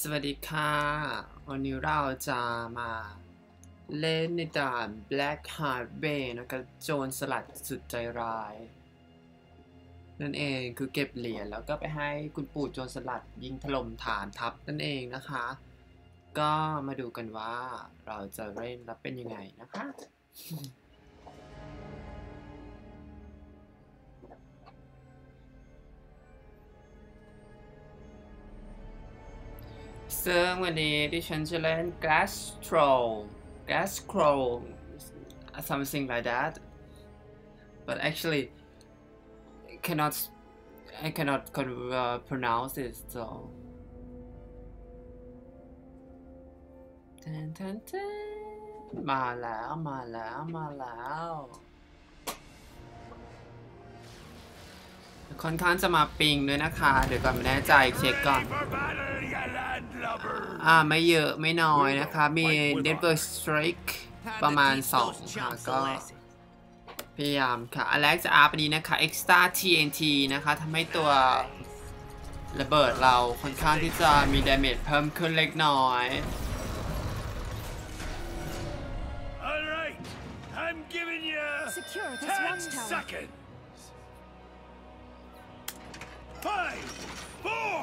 สวัสดีค่ะ วันนี้เราจะมาเล่นในด่าน Black Heart Bay นะครับโจรสลัดสุดใจร้าย นั่นเองคือเก็บเหรียญแล้วก็ไปให้คุณปู่โจรสลัดยิงถล่มฐานทัพนั่นเองนะคะ ก็มาดูกันว่าเราจะเล่นแล้วเป็นยังไงนะคะ ซึ่งวันนี้ดิฉันจะเล่น Glass Troll Glass Troll something like that but actually cannot I cannot con- uh, pronounce it so ทันทันทันมาแล้วมาแล้วมาแล้วค่อนข้างจะมาปิงด้วยนะคะ เดี๋ยวก่อนไม่แน่ใจเช็คก่อน อ่าไม่เยอะไม่น้อยนะคะ มี Network Strike ประมาณ2ค่ะก็พยายามค่ะอันแรกจะอาร์ปนี้นะคะ Extra TNT นะคะทำให้ตัวระเบิดเราค่อนข้างที่จะมี damage เพิ่มขึ้นเล็กน้อย Alright, I'm giving you Secure this 10 watchtower. seconds! Five, four,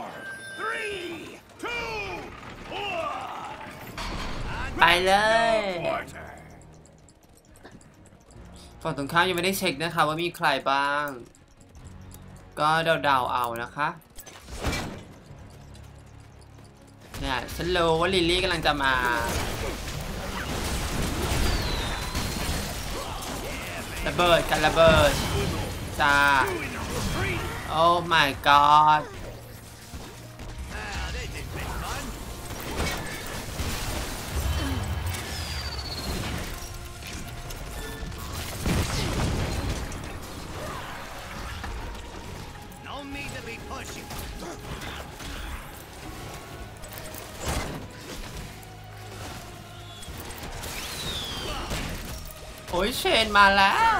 three, two, one! ไปเลย Quarter! ฝั่งตรงข้ามยังไม่ได้เช็คนะคะว่ามีใครบ้าง ก็เดาๆเอานะคะเนี่ยฉันรู้ว่าลิลลี่กำลังจะมาระเบิดกันระเบิดจ้าโอ้ my god อ้ยเชนมาแล้ว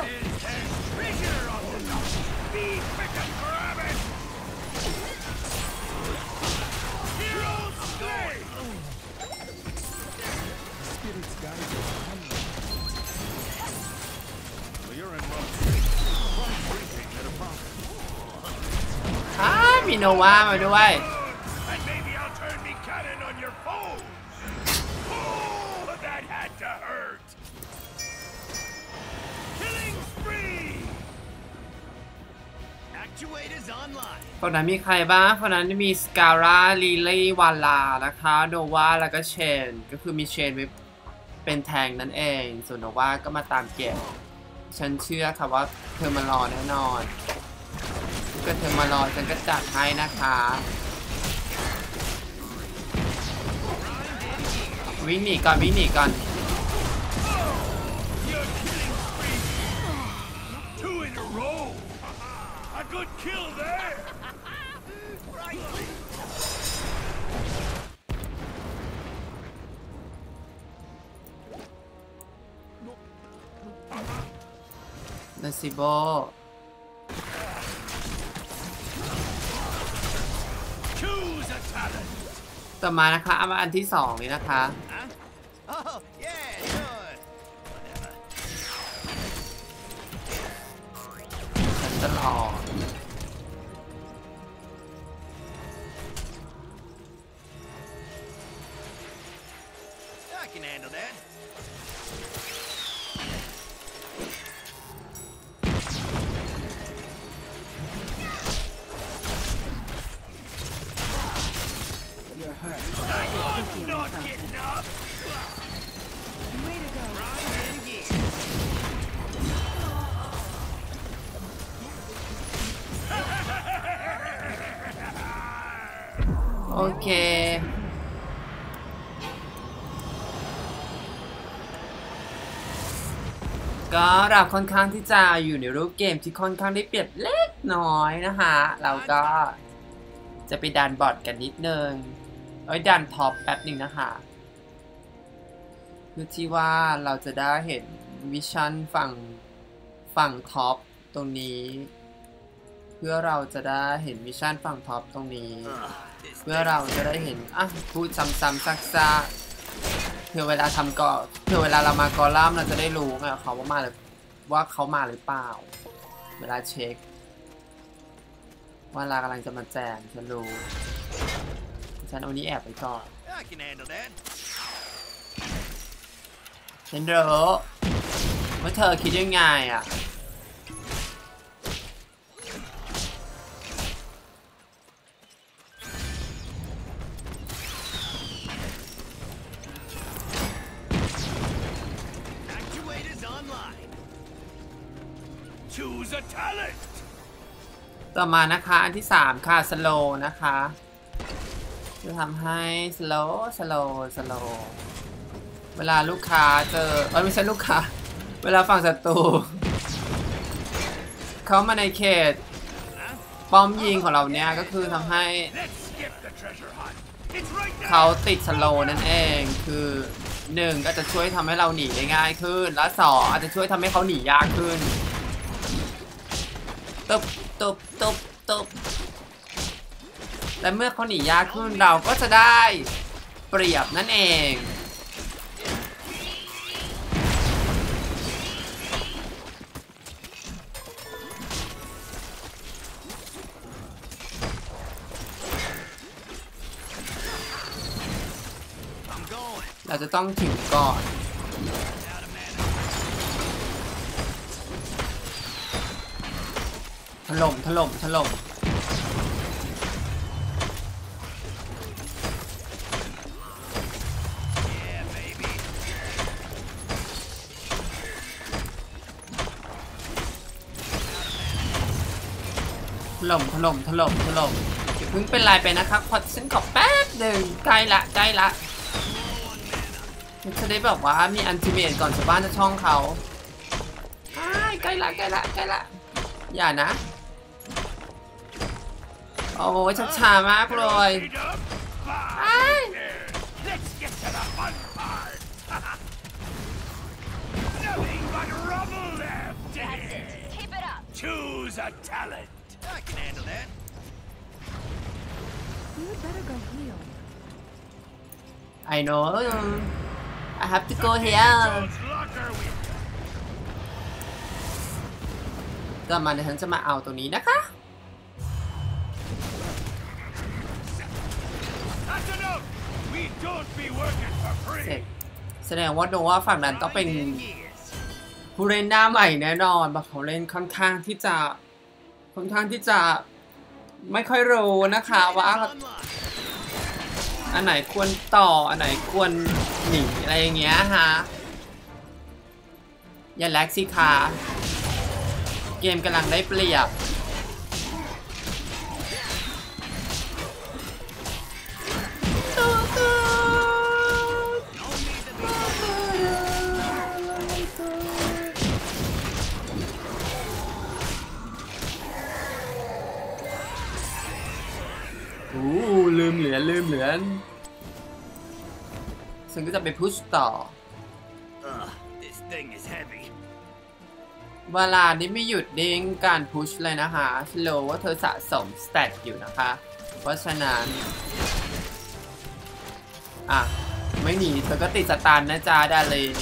Prisoner of the night! Be quick and grab it! Heroes stay! Well, you're in luck. One briefing at a profit. อ้ามีโนวามาด้วย ฝั่งนั้นมีใครบ้างฝั่งนั้นมีสกา r าลีลี่วาลานะคะโนวาแล้วก็เชน ก็คือมีเชนไว้เป็นแทงนั่นเอง ส่วนโนวาก็มาตามเก็บ ฉันเชื่อค่ะว่าเธอมารอแน่นอนก็เธอมารอฉันก็จัดให้นะคะวิ่งหนีก่อนวิ่งหนีก่อน n a ซิโบ Choose a talent. ต่อมานะคะเอามาอันที่สองนี้นะคะ Huh? Oh, yeah, good. ฉันจะรอ I โอเค ก็เราค่อนข้างที่จะอยู่ในรูปเกมที่ค่อนข้างได้เปรียบเล็กน้อยนะคะ เราก็จะไปดันบอทกันนิดนึง เอ้ยดันท็อปแป๊บหนึ่งนะคะเพื่อที่ว่าเราจะได้เห็นมิชชั่นฝั่งฝั่งท็อปตรงนี้ เพื่อเราจะได้เห็นมิชชั่นฝั่งท็อปตรงนี้ Ugh. This เพื่อเราจะได้เห็นอะพูดซ้ำๆซักๆเพื่อเวลาทำก่อเพื่อเวลาเรามากอลัมน์เราจะได้รู้ไงว่าเขาว่ามาหรือว่าเขามาหรือเปล่า เวลาเช็คว่าเรากำลังจะมาแจมฉันรู้ ฉันเอานี้แอบไปก่อน I can handle that. ฉันรู้ว่าเธอคิดยังไงอะ Actuators online. Choose a talent. ต่อมานะคะ อันที่ 3 ค่ะ สโลนะคะ จะทำให้สโลสโลสโลเวลาลูกค้าเจอเอ้ยไม่ใช่ลูกค้า เวลาฝั่งศัตรูเขามาในเขต ป้อมยิงของเราเนี่ยก็คือทำให้เขาติดสโลนั่นเองคือหนึ่งก็จะช่วยทำให้เราหนีได้ง่ายขึ้น และสองอาจจะช่วยทำให้เขาหนียากขึ้นตบตบตบตบ และเมื่อเขาหนียากขึ้นเราก็จะได้เปรียบนั่นเองเราจะต้องถึงก่อน ถล่ม ถล่ม ถล่ม ล่มถล่มถล่มถล่มอย่าเพิ่งเป็นไรไปนะครับขอฉันขอแป๊บหนึ่งใกล้ละใกล้ละฉันจะได้แบบว่ามีอันติเมตก่อนชาวบ้านจะช่องเขาอ้ายใกล้ละใกล้ละใกล้ละอย่านะโอ้ยชักช้ามากเลย Speed up. Fine. Aye. There. Let's get to the fun part. Nothing but rubble left. Keep it up. Choose a talent. I can handle that. You better go heal. I know I have to go here Jones locker with ก็มาเดี๋ยวฉันจะมาเอาตัวนี้นะคะ That's enough. We don't be working for เสร็จ free. แสดงว่าโดว่าฝั่งนั้นต้องเป็น Grinding gears. ผู้เล่นหน้าใหม่แน่นอนแบบเขาเล่นค่อนข้างที่จะ ค่อนข้างที่จะไม่ค่อยรู้นะคะว่าอันไหนควรต่อ อันไหนควรหนีอะไรอย่างเงี้ยฮะ อย่าแลกสิคะเกมกำลังได้เปรียบ มเหลือนลืมเหลือนฉันก็จะไปพุชต่อ Ugh, this thing is heavy. เวลานี้ไม่หยุดดิ้งการพุชเลยนะคะฉันรู้ว่าเธอสะสมสเตตอยู่นะคะ เพราะฉะนั้น อะ ไม่หนีเธอก็ติดสตาร์นะจ๊ะดาริง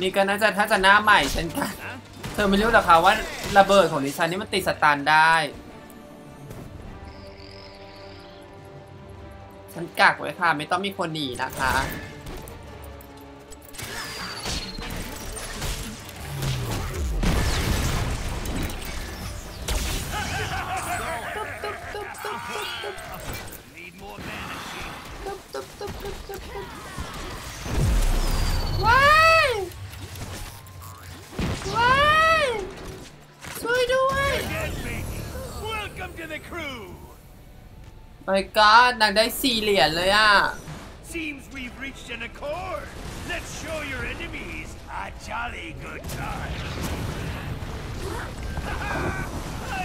นี่ก็น่าจะถ้าจะหน้าใหม่เช่นกัน Huh? เธอไม่รู้หรอคะว่าระเบิดของดิฉันนี่มันติดสตาร์ได้ ฉันกักไว้ค่ะ ไม่ต้องมีคนหนีนะคะ ไปก็นางได้สี่เหรียญเลยอะ Seems we've reached an accord. Let's show your enemies a jolly good time.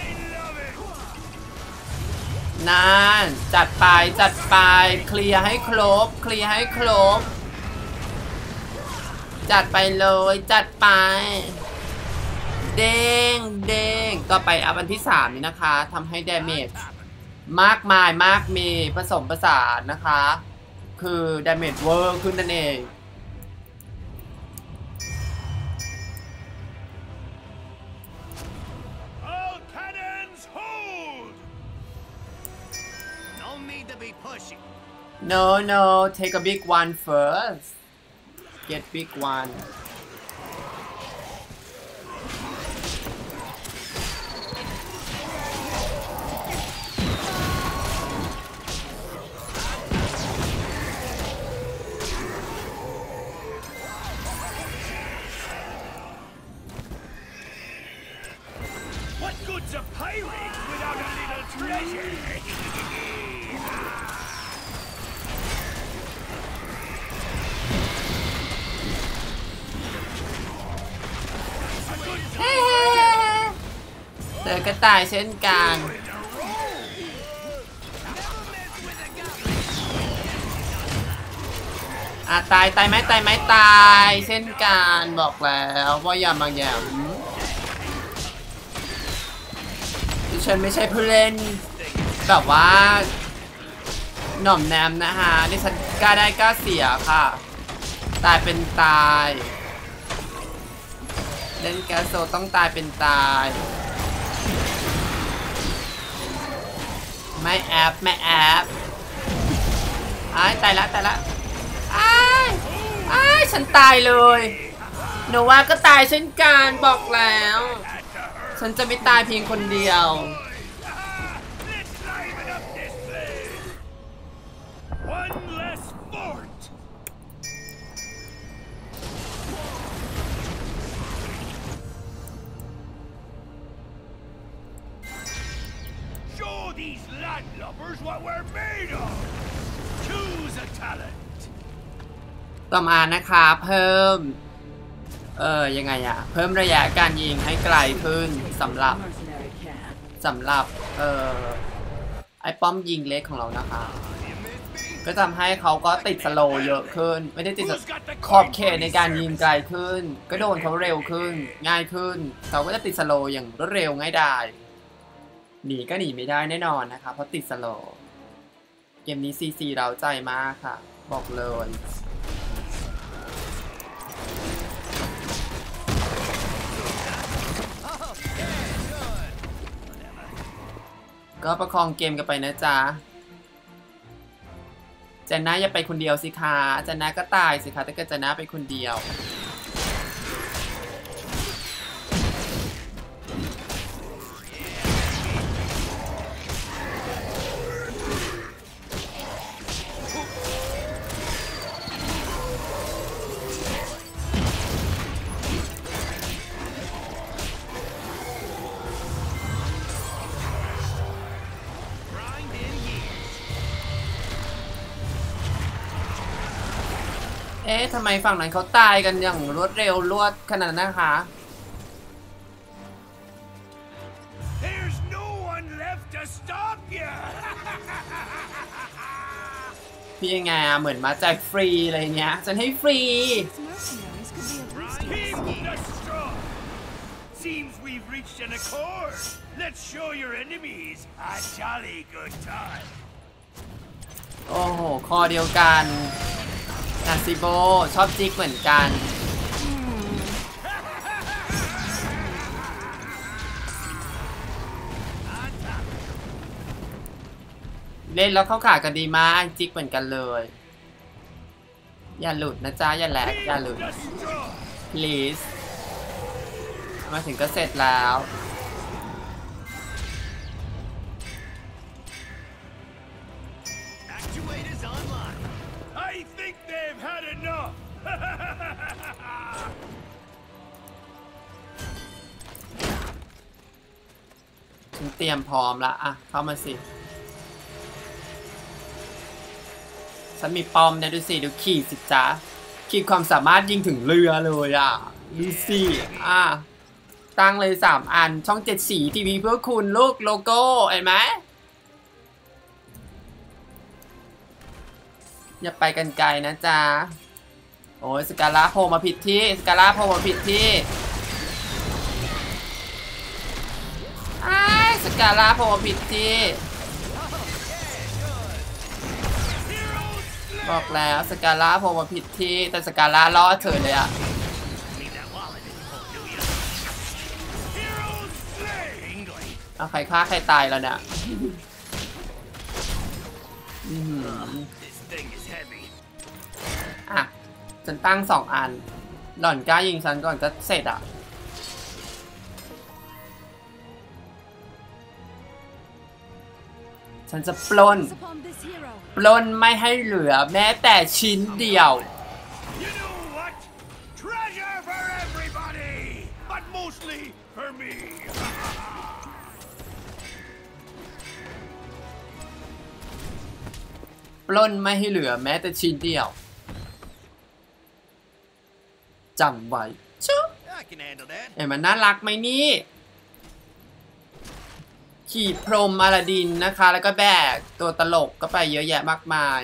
I love it. นานจัดไปจัดไปเคลียร์ให้ครบเคลียร์ให้ครบ จัดไปเลยจัดไปเด้งเด้งก็ไปอัพอันที่ 3 นี้นะคะทำให้ damage มากมายมากมีผสมผสานนะคะ คือ damage เวอร์ขึ้นนั่นเอง All cannons hold! No need to be pushing. no no take a big one first get big one เจอกระต่ายเช่นกันอะตายตายไหมตายไหมตายเช่นกันบอกแล้วว่าอย่ามาแหย่มดิฉันไม่ใช่ผู้เล่นแบบว่าหน่อมแนมนะคะดิฉันกล้าได้กล้าเสียค่ะ ตายเป็นตาย เล่นแกสโซต้องตายเป็นตาย ไม่แอบไม่แอบไอ้ตายละตายละอ้ไอ้ฉันตายเลยโนวาก็ตายเช่นกันบอกแล้ว ฉันจะไม่ตายเพียงคนเดียว ต่อมานะคะเพิ่ม เออยังไงอะเพิ่มระยะการยิงให้ไกลขึ้นสำหรับสำหรับ เออไอป้อมยิงเล็กของเรานะคะ ก็ทำให้เขาก็ติดสโลว์เยอะขึ้น ไม่ได้ติดสขอบเขตในการยิงไกลขึ้น ก็โดนเขาเร็วขึ้น ง่ายขึ้น เขาก็จะติดสโลว์อย่างรวดเร็วง่ายดายหนีก็หนีไม่ได้แน่นอนนะคะ เพราะติดสโลว์เกมนี้ซีซีเราใจมากค่ะ บอกเลย ก็ประคองเกมกันไปนะจ๊ะเจนน่าอย่าไปคนเดียวสิคะเจนน่าก็ตายสิคะถ้าเกิดเจนน่าไปคนเดียว มฝั่งนั้นเขาตายกันอย่างรวดเร็วรวดขนาดนั้นนะคะ There's no one left to stop you! พี่ยังไงอะเหมือนมาแจกฟรีอะไรเงี้ยฉันให้ฟรี These mercenaries could be of use to Keep the strong! Seems we've reached an accord. Let's show your enemies a jolly good time. โอ้โห คอเดียวกัน นาซิโบชอบจิกเหมือนกัน เล่นแล้วเข้าขากันดีมากจิกเหมือนกันเลย อย่าหลุดนะจ๊ะ อย่าแหลกอย่าหลุด please มาถึงก็เสร็จแล้ว เตรียมพร้อมละอะ เข้ามาสิ ฉันมีปอมเนี่ยดูสิ ดูขี่สิจ๊ะขี่ความสามารถยิงถึงเรือเลยอะดูสิอะ ตั้งเลยสามอัน ช่องเจ็ดสีทีวีเพื่อคุณลูกโลโก้เห็นไหมอย่าไปกันไกลนะจ๊ะ โอ้ยสกาล่าโผล่มาผิดที่ สกาล่าโผล่มาผิดที่ สกาล่าพอผิดที่บอกแล้วสกาล่าพอมาผิดที่แต่สกาล่าล่อเฉยเลยอะเอาใครฆ่าใครตายแล้วเนี่ยอะฉันตั้งสองอัน หล่อนกล้ายิงฉันก่อนจะเสร็จอะ ฉันจะปล้น Focus upon this hero. ปล้นไม่ให้เหลือแม้แต่ชิ้นเดียว You know what? Treasure for everybody! But mostly for me! ปล้นไม่ให้เหลือแม้แต่ชิ้นเดียวจำไว้ชุบ I can handle that. เห็นมันน่ารักไหมนี่ ขี่พรมอลาดินนะคะ แล้วก็แบกตัวตลกก็ไปเยอะแยะมากมาย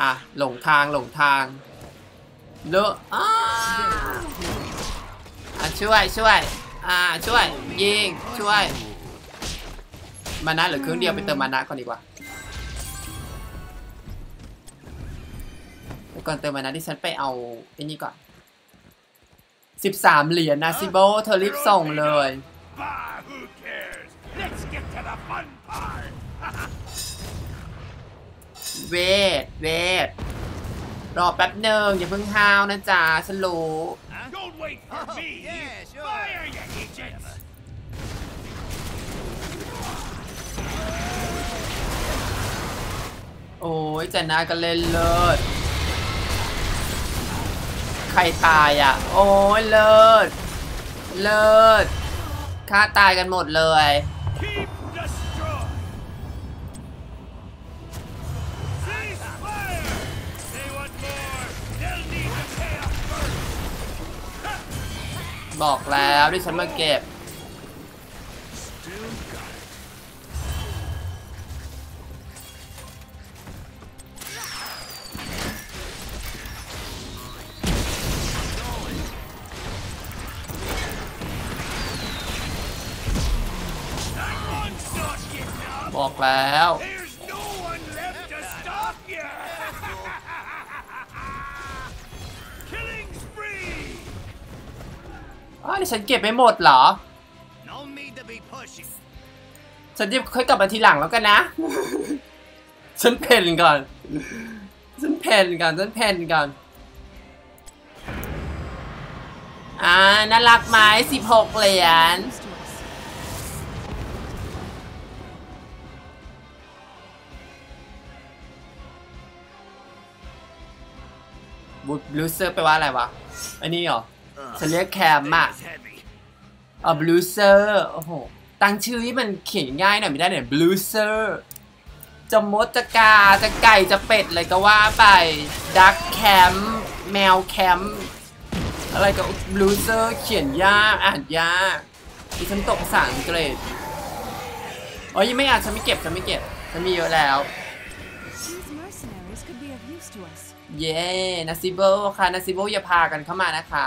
อะ หลงทางหลงทางเลอะอ้าอะช่วยช่วย อ่าช่วย ยิง ช่วย มานะเหรือเครื่องเดียวไปเติมมานะก่อนดีกว่าก่อนเติมมานะที่ฉันไปเอาไอ้นี่ก่อน 13 เหรียญนะซิโบเธอรีบส่งเลย เวท เวท รอแป๊บหนึ่งอย่าเพิ่งห้าวนะจ๊ะฉันรู้ Don't wait for Oh, me! yeah, sure. Fire, you idiots! โอ้ยเจน่าก็เล่นเลิศ ใครตายอะ โอ้ยเลิศ เลิศฆ่าตายกันหมดเลย แล้วที่ฉันมาเก็บ บอกแล้ว นี่ฉันเก็บไม่หมดเหรอ No need to be pushing. ฉันจะค่อยกลับมาทีหลังแล้วกันนะ ฉันเพนก่อน ฉันเพนก่อน ฉันเพนก่อน อ่า น่ารักไหมสิบหกเหรียญ Used to us. บูบลูเซอร์แปลว่าอะไรวะ อันนี้เหรอ ฉันเรียกแคม Thing อะ is heavy. อะบลูเซอร์โอ้โหตั้งชื่อที่มันเขียนง่ายหน่อยไม่ได้เนี่ยบลูเซอร์จะมดจะกาจะไก่จะเป็ดอะไรก็ว่าไปดักแคมแมวแคมอะไรก็บลูเซอร์เขียนยากอ่านยากดิฉันตกภาษาอังกฤษอ๋อยังไม่อ่านฉันไม่เก็บฉันไม่เก็บฉันมีเยอะแล้ว These mercenaries could be of use to us. เย้นาซิโบค่ะนาซิโบอย่าพากันเข้ามานะคะ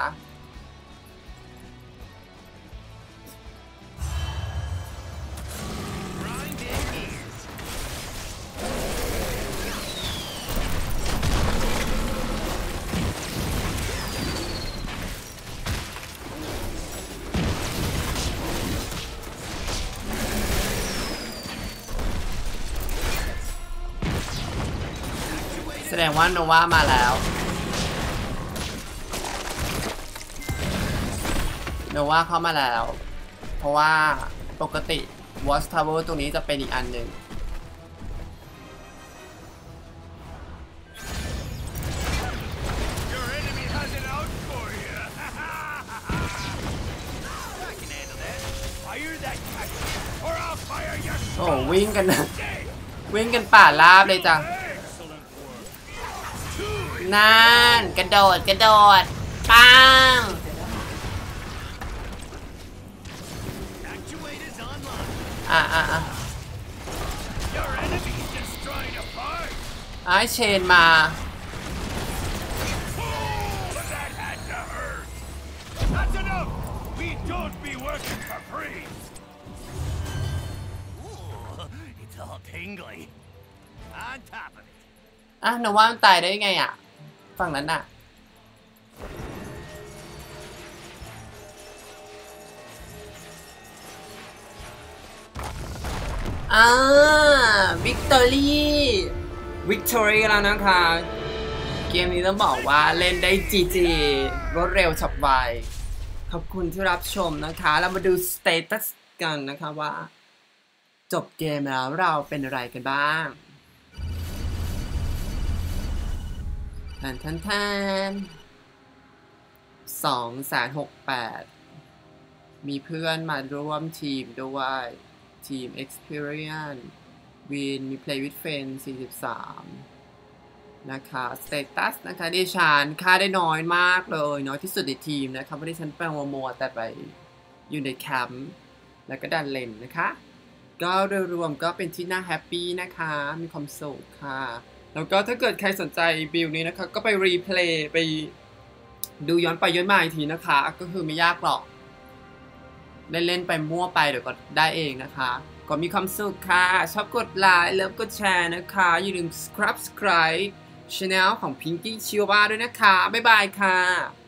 สดงว่าโนวามาแล้ว โนวาเข้ามาแล้ว เพราะว่าปกติ Watch Tower ตรงนี้จะเป็นอีกอันหนึ่ง Your enemy has it out for you! I can handle that. Fire that cannon, or I'll fire your โอ้ skull! วิ่งกัน Day! วิ่งกันป่าลาบเลยจ้ะ Excellent work! Two นั่นกระโดดกระโดดปัง Actuators online. อะอะอะ Your enemy's destroyed a part! ไอ้เชนมา Oh, that had to hurt! That's enough! We don't be working for free! Ooh, it's all tingly. On top of it. อะนว่ามันตายได้ไงอะ ฝั่งนั้นอะอ่าวิกตอรี่วิกตอรี่แล้วนะคะ เกมนี้ต้องบอกว่าเล่นได้จีจีรวดเร็วฉับไว ขอบคุณที่รับชมนะคะ เรามาดูสเตตัสกันนะคะว่า จบเกมแล้วเราเป็นอะไรกันบ้าง ทนแทนแทนสองแสนหกแปดมีเพื่อนมาร่วมทีมด้วยทีม Experience วินมี Play with Friends 43 นะคะสเตตัสนะคะดิฉันค่าได้น้อยมากเลย น้อยที่สุดในทีมนะคะเพราะดิฉันไปมัวมัวๆแต่ไปอยู่ในแคมป์แล้วก็ดันเลนนะคะ ก็โดยรวมก็เป็นที่น่าแฮปปี้นะคะ มีความสุขค่ะ แล้วก็ถ้าเกิดใครสนใจบิลนี้นะคะ ก็ไปรีเพลย์ไปดูย้อนไปย้อนมาอีกทีนะคะ ก็คือไม่ยากหรอก เล่นๆไปมั่วไปเดี๋ยวก็ได้เองนะคะก็มีความสุขค่ะ ชอบกดไลค์แล้วกดแชร์นะคะ อย่าลืม subscribe channel ของ Pinky c h i w a ด้วยนะคะ บ๊ายบายค่ะ